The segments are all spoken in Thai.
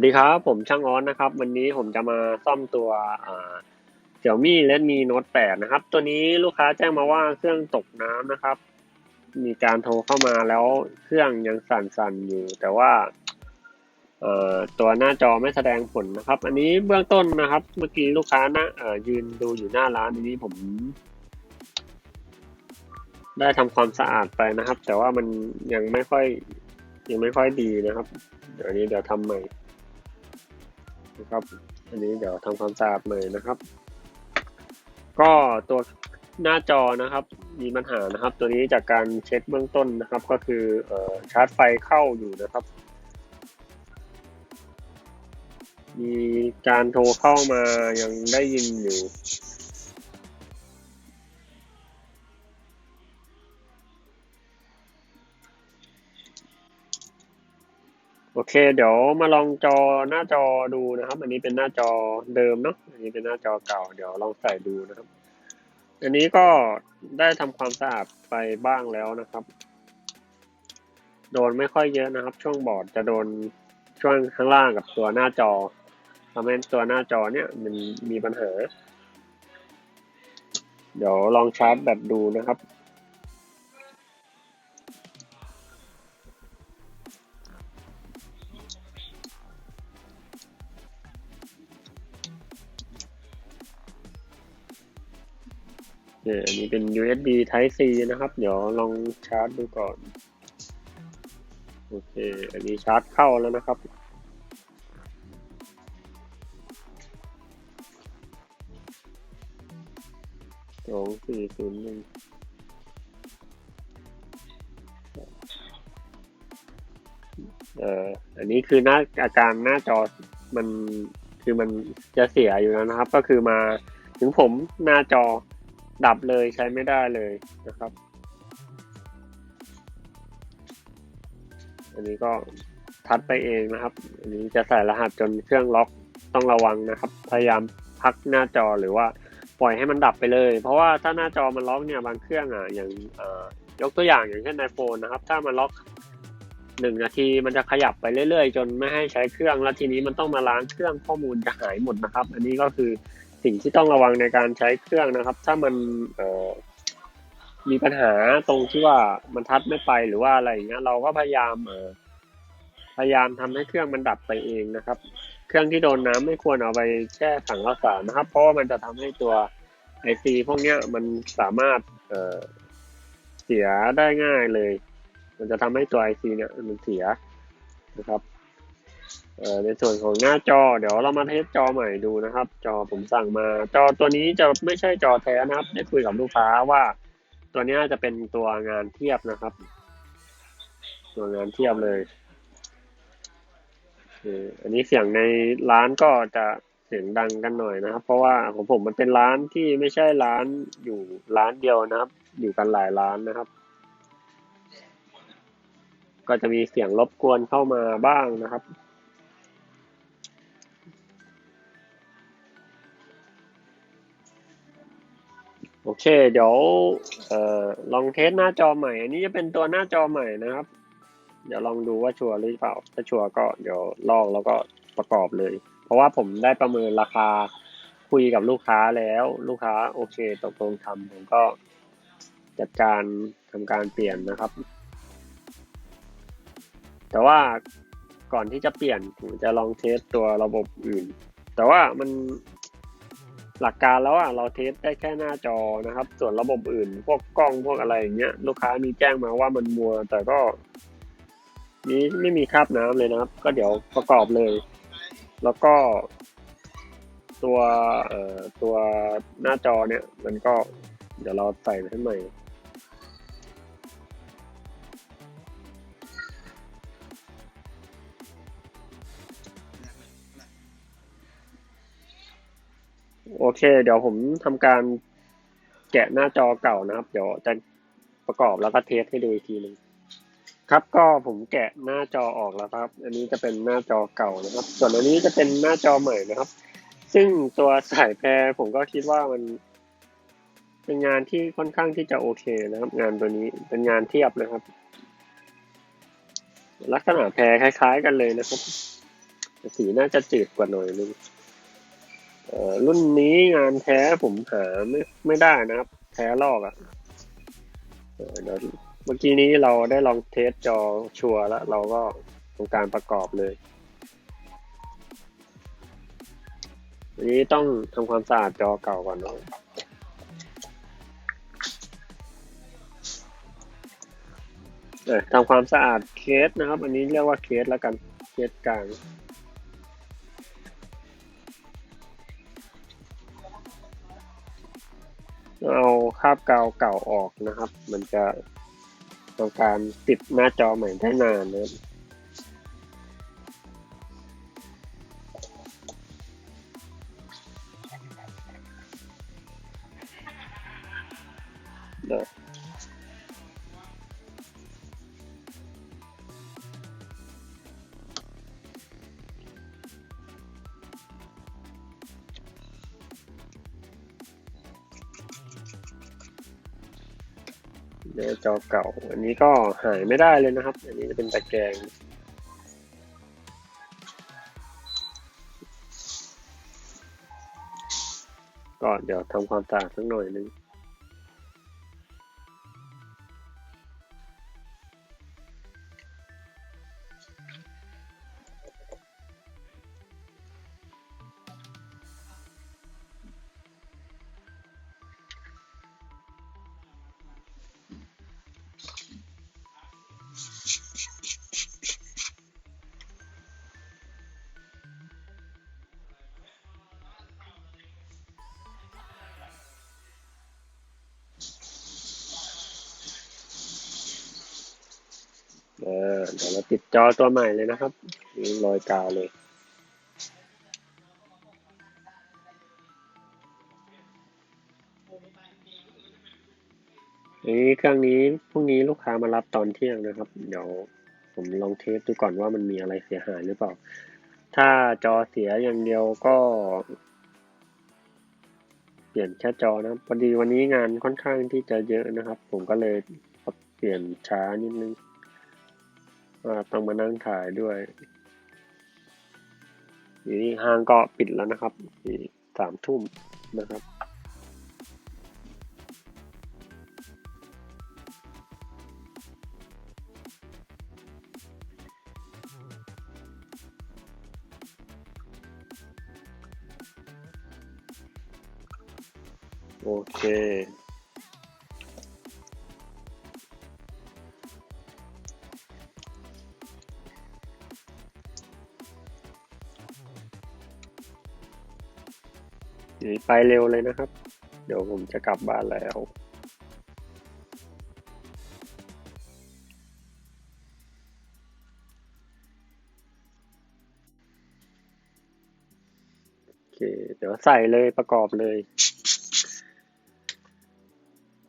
สวัสดีครับ ผมช่างออนนะครับ วันนี้ผมจะมาซ่อมตัวเสี่ยวมี่เลดมีโน้ตแปดนะครับ ตัวนี้ลูกค้าแจ้งมาว่าเครื่องตกน้ำนะครับ มีการโทรเข้ามาแล้วเครื่องยังสั่นๆอยู่ แต่ว่าตัวหน้าจอไม่แสดงผลนะครับ อันนี้เบื้องต้นนะครับ เมื่อกี้ลูกค้านะยืนดูอยู่หน้าร้านอันนี้ผม ได้ทำความสะอาดไปนะครับ แต่ว่ามันยังไม่ค่อยยังไม่ค่อยดีนะครับ เดี๋ยวนี้เดี๋ยวทำใหม่ นะครับ อันนี้เดี๋ยวทำความสะอาดใหม่นะครับ ก็ตัวหน้าจอนะครับ มีปัญหานะครับ ตัวนี้จากการเช็คเบื้องต้นนะครับ ก็คืออชาร์จไฟเข้าอยู่นะครับ มีการโทรเข้ามายังได้ยินอยู่ อเค เดี๋ยวมาลองจอหน้าจอดูนะครับ อันนี้เป็นหน้าจอเดิมเนาะอันนี้เป็นหน้าจอเก่า เดี๋ยวลองใส่ดูนะครับ อันนี้ก็ได้ทำความสะอาดไปบ้างแล้วนะครับ โดนไม่ค่อยเยอะนะครับ ช่วงบอร์ดจะโดนช่วงข้างล่างกับตัวหน้าจอทำให้ตัวหน้าจอเนี่ยมันมีปัญหา เดี๋ยวลองชาร์จแบตดูนะครับ เนี่ยอันนี้เป็น USB Type C นะครับ เดี๋ยวลองชาร์จดูก่อน โอเค อันนี้ชาร์จเข้าแล้วนะครับ สองสี่ศูนย์หนึ่งเอ่อ อันนี้คือหน้าอาการหน้าจอมันคือมันจะเสียอยู่แล้วนะครับ ก็คือมาถึงผมหน้าจอ ดับเลยใช้ไม่ได้เลยนะครับ อันนี้ก็ทัดไปเองนะครับ อันนี้จะใส่รหัสจนเครื่องล็อกต้องระวังนะครับ พยายามพักหน้าจอหรือว่าปล่อยให้มันดับไปเลย เพราะว่าถ้าหน้าจอมันล็อกเนี่ยบางเครื่องอะอย่างยกตัวอย่างอย่างเช่นไอโฟนนะครับ ถ้ามันล็อกหนึ่งนาทีมันจะขยับไปเรื่อยๆ จนไม่ให้ใช้เครื่องแล้วทีนี้มันต้องมาล้างเครื่องข้อมูลจะหายหมดนะครับ อันนี้ก็คือ สิ่งที่ต้องระวังในการใช้เครื่องนะครับ ถ้ามันมีปัญหาตรงที่ว่ามันทัดไม่ไปหรือว่าอะไรอย่างเงี้ยเราก็พยายามพยายามทำให้เครื่องมันดับไปเองนะครับ เครื่องที่โดนน้ำไม่ควรเอาไปแช่ถังรักษานะครับ เพราะว่ามันจะทำให้ตัวไอซีพวกเนี้ยมันสามารถเสียได้ง่ายเลย มันจะทำให้ตัวไอซีเนี่ยมันเสียนะครับ ในส่วนของหน้าจอ เดี๋ยวเรามาเทสจอใหม่ดูนะครับ จอผมสั่งมา จอตัวนี้จะไม่ใช่จอแท้นะครับ ได้คุยกับลูกค้าว่า ตัวนี้จะเป็นตัวงานเทียบนะครับ ตัวงานเทียบเลยอันนี้เสียงในร้านก็จะเสียงดังกันหน่อยนะครับ เพราะว่าของผมมันเป็นร้านที่ไม่ใช่ร้านอยู่ร้านเดียวนะครับ อยู่กันหลายร้านนะครับ ก็จะมีเสียงรบกวนเข้ามาบ้างนะครับ อเค เดี๋ยวเอ่อลองเทสหน้าจอใหม่ อันนี้จะเป็นตัวหน้าจอใหม่นะครับ เดี๋ยวลองดูว่าชัวร์หรือเปล่า ถ้าชัวร์ก็เดี๋ยวลองแล้วก็ประกอบเลย เพราะว่าผมได้ประเมินราคาคุยกับลูกค้าแล้ว ลูกค้าโอเคตกลงทำผมก็จัดการทำการเปลี่ยนนะครับ แต่ว่าก่อนที่จะเปลี่ยนผมจะลองเทสตัวระบบอื่น แต่ว่ามัน หลักการแล้วอะเราเทสได้แค่หน้าจอนะครับ ส่วนระบบอื่น พวกกล้องพวกอะไรอย่างเงี้ยลูกค้ามีแจ้งมาว่ามันมัว แต่ก็นี้ไม่มีคราบน้ำเลยนะครับ ก็เดี๋ยวประกอบเลย แล้วก็ ตัวเอ่อตัวหน้าจอเนี่ย มันก็เดี๋ยวเราใส่ให้ใหม่ โอเค เดี๋ยวผมทำการแกะหน้าจอเก่านะครับ เดี๋ยวจะประกอบแล้วก็เทสให้ดูอีกทีหนึ่งครับก็ผมแกะหน้าจอออกแล้วครับ อันนี้จะเป็นหน้าจอเก่านะครับ ส่วนอันนี้จะเป็นหน้าจอใหม่นะครับ ซึ่งตัวสายแพรผมก็คิดว่ามันเป็นงานที่ค่อนข้างที่จะโอเคนะครับ งานตัวนี้เป็นงานเทียบนะครับ ลักษณะแพรคล้าย ๆ กันเลยนะครับ สีน่าจะจืดกว่าหน่อยนึง รุ่นนี้งานแท้ผมหาไม่ไม่ได้นะครับ แท้ลอกอะ่ะเดี๋ยวเมื่อกี้นี้เราได้ลองเทสจอชัวร์แล้ว เราก็ทำการประกอบเลยอันนี้ต้องทำความสะอาดจอเก่าก่อนเนาะเออทำความสะอาดเคสนะครับ อันนี้เรียกว่าเคสแล้วกันเคสกลาง เอาคาบกาวเก่าออกนะครับ มันจะทำการติดหน้าจอใหม่ได้นานนะครับ จอเก่า อันนี้ก็หายไม่ได้เลยนะครับ อันนี้จะเป็นตะแกรงก็เดี๋ยวทำความสะอาดสักหน่อยนึง เดี๋ยวเราติดจอตัวใหม่เลยนะครับนี่รอยกาวเลยนี้เครื่องนี้พรุ่งนี้ลูกค้ามารับตอนเที่ยงนะครับ เดี๋ยวผมลองเทสดูก่อนว่ามันมีอะไรเสียหายหรือเปล่า ถ้าจอเสียอย่างเดียวก็ เปลี่ยนแค่จอนะพอดีวันนี้งานค่อนข้างที่จะเยอะนะครับ ผมก็เลยเปลี่ยนช้านิดนึง ต้องมานั่งถ่ายด้วยนี่ห้างก็ปิดแล้วนะครับสามทุ่มนะครับโอเค ไปเร็วเลยนะครับ เดี๋ยวผมจะกลับบ้านแล้วโอเคเดี๋ยวใส่เลยประกอบเลย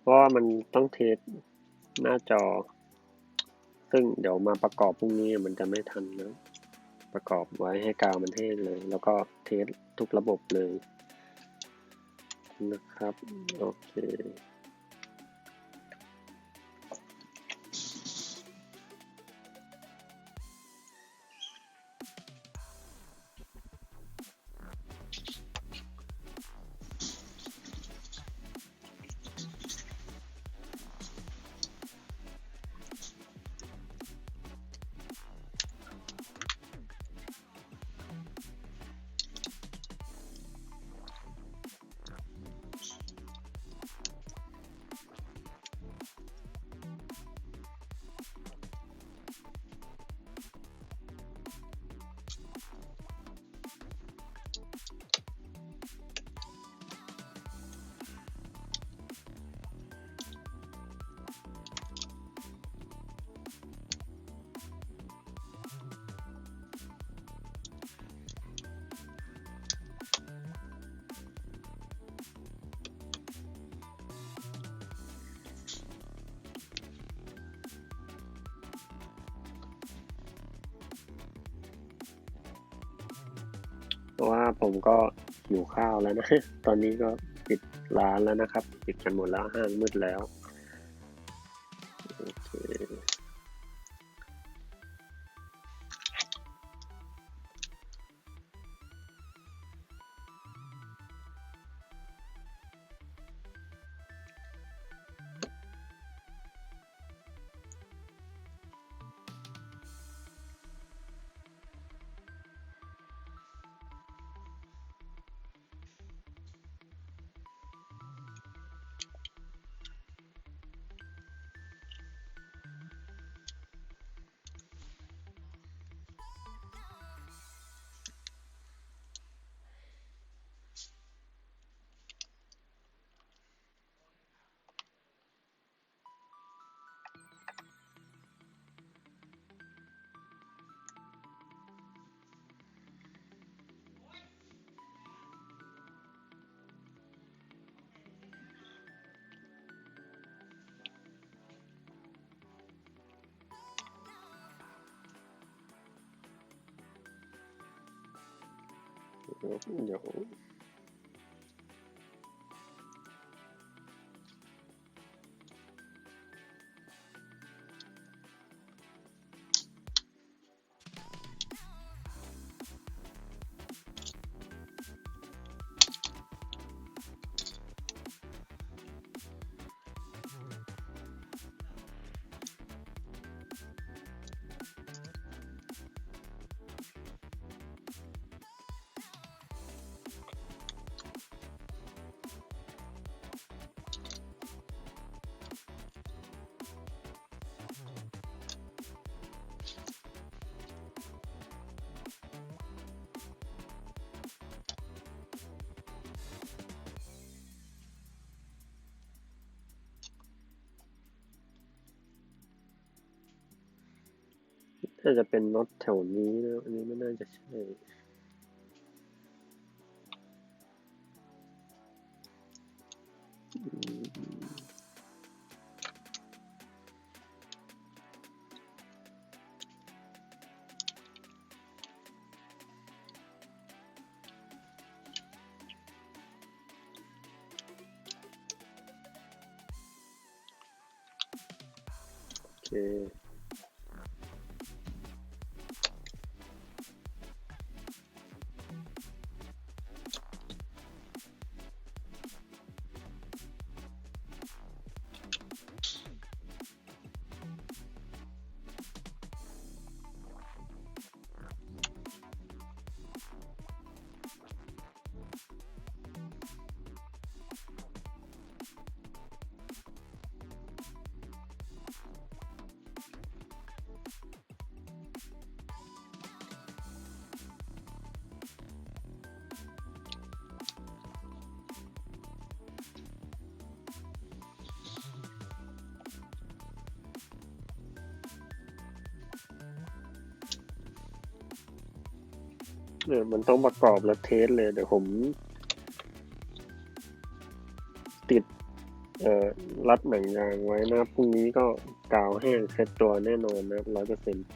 เพราะว่ามันต้องเทสหน้าจอ ซึ่งเดี๋ยวมาประกอบพรุ่งนี้มันจะไม่ทันนะ ประกอบไว้ให้กาวมันแห้งเลย แล้วก็เทสทุกระบบเลย นะครับ โอเค เพราะว่าผมก็หิวข้าวแล้วนะ ตอนนี้ก็ปิดร้านแล้วนะครับ ปิดกันหมดแล้วห้างมืดแล้ว 그렇군요. น่าจะเป็นน็อตแถวนี้นะอันนี้ไม่น่าจะใช่โอเค เนี่ยมันต้องประกอบและเทสเลยเดี๋ยวผม ติดเอ่อรัดหนังยางไว้นะพรุ่งนี้ก็กาวแห้งเซ็ตตัวแน่นอนนะร้อยเปอร์เซ็นต์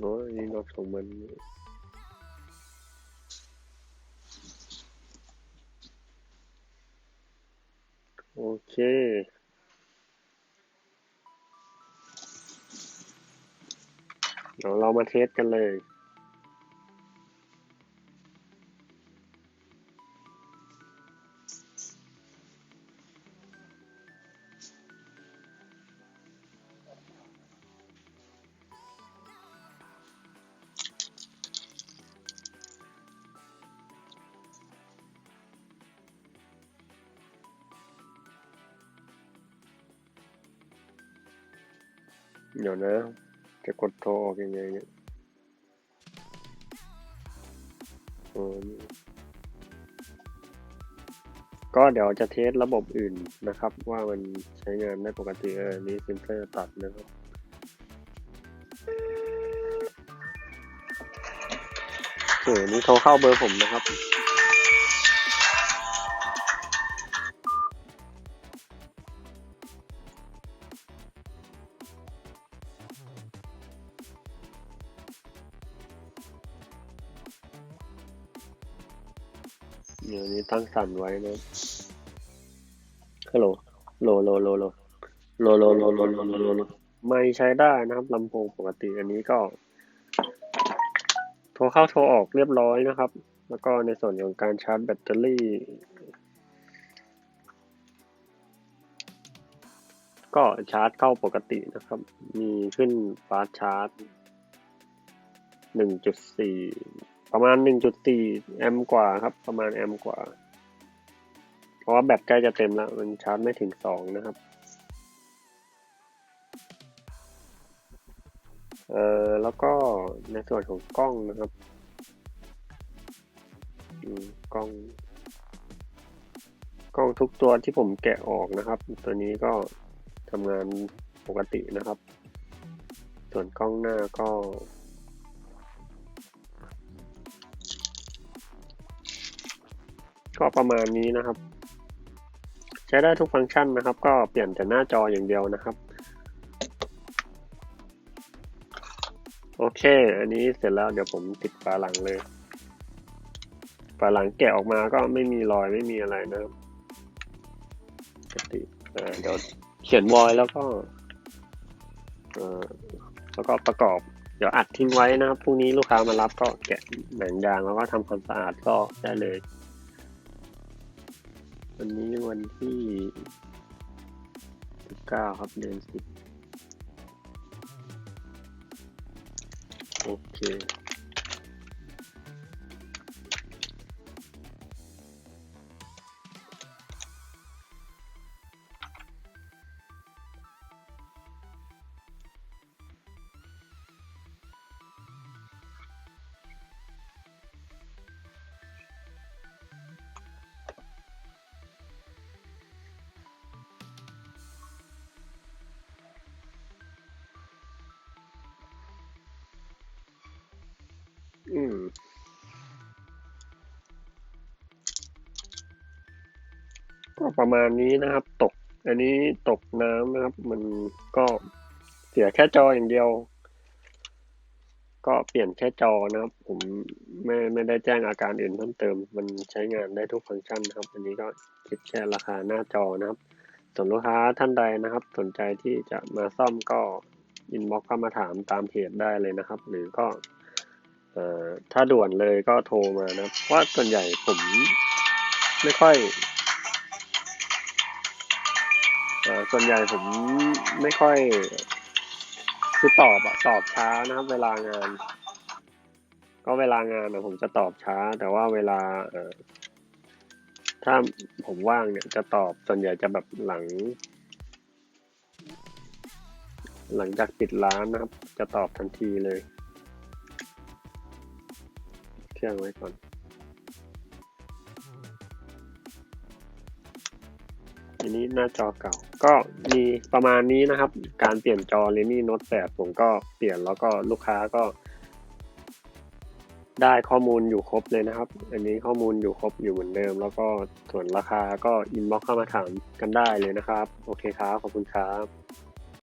โอ้ยนี่น็อตของมันโอเค เดี๋ยวเรามาเทสกันเลย เดี๋ยวนะ จะกดโทรออกยังไงเนี่ยก็เดี๋ยวจะเทสระบบอื่นนะครับ ว่ามันใช้งานได้ปกติเออนี่ซิมเซอร์ตัดนะครับเออนี่โทรเข้าเบอร์ผมนะครับ เดี๋ยวนี้ตั้งสั่นไว้นะฮัลโหลโลโลโลโลโลโลโลโลโลโลโลโลไม่ใช้ได้นะครับลำโพงปกติอันนี้ก็ โทรเข้าโทรออกเรียบร้อยนะครับ แล้วก็ในส่วนของการชาร์จแบตเตอรี่ ก็ชาร์จเข้าปกตินะครับ มีขึ้นฟาสชาร์จหนึ่งจุดสี่ ประมาณ 1.4 แอมป์กว่าครับ ประมาณแอมป์กว่า เพราะว่าแบตใกล้จะเต็มแล้ว มันชาร์จไม่ถึง 2 นะครับ เอ่อ แล้วก็ในส่วนของกล้องนะครับกล้อง กล้องทุกตัวที่ผมแกะออกนะครับ ตัวนี้ก็ทำงานปกตินะครับ ส่วนกล้องหน้าก็ ก็ประมาณนี้นะครับ ใช้ได้ทุกฟังก์ชันนะครับ ก็เปลี่ยนแต่หน้าจออย่างเดียวนะครับ โอเค อันนี้เสร็จแล้วเดี๋ยวผมติดฝาหลังเลยฝาหลังแกะออกมาก็ไม่มีรอยไม่มีอะไรนะครับปกติเดี๋ยวเขียนวอยแล้วก็แล้วก็ประกอบ เดี๋ยวอัดทิ้งไว้นะครับพรุ่งนี้ลูกค้ามารับก็แกะหนังยางแล้วก็ทำความสะอาดก็ได้เลย วันนี้วันที่19ครับเดือน10โอเค อืมก็ประมาณนี้นะครับ ตก อันนี้ตกน้ำนะครับ มันก็เสียแค่จออย่างเดียว ก็เปลี่ยนแค่จอนะครับ ผมไม่ไม่ได้แจ้งอาการอื่นเพิ่มเติม มันใช้งานได้ทุกฟังก์ชันนะครับ อันนี้ก็คิดแค่ราคาหน้าจอนะครับ ส่วนลูกค้าท่านใดนะครับ สนใจที่จะมาซ่อมก็อินบ็อกเข้ามาถามตามเพจได้เลยนะครับ หรือก็ เอ่อถ้าด่วนเลยก็โทรมานะเพราะว่าส่วนใหญ่ผมไม่ค่อยเอ่อส่วนใหญ่ผมไม่ค่อยคือตอบอะตอบช้านะครับเวลางาน ก็เวลางานอะผมจะตอบช้า แต่ว่าเวลาเอ่อถ้าผมว่างเนี่ยจะตอบส่วนใหญ่จะแบบหลัง หลังจากปิดร้านนะครับ จะตอบทันทีเลย เครื่องไว้ก่อน อันนี้หน้าจอเก่า ก็มีประมาณนี้นะครับ การเปลี่ยนจอ Redmi Note 8ผมก็เปลี่ยนแล้วก็ลูกค้าก็ ได้ข้อมูลอยู่ครบเลยนะครับ อันนี้ข้อมูลอยู่ครบอยู่เหมือนเดิม แล้วก็ส่วนราคาก็อินบ็อกเข้ามาถามกันได้เลยนะครับ โอเคครับ ขอบคุณครับ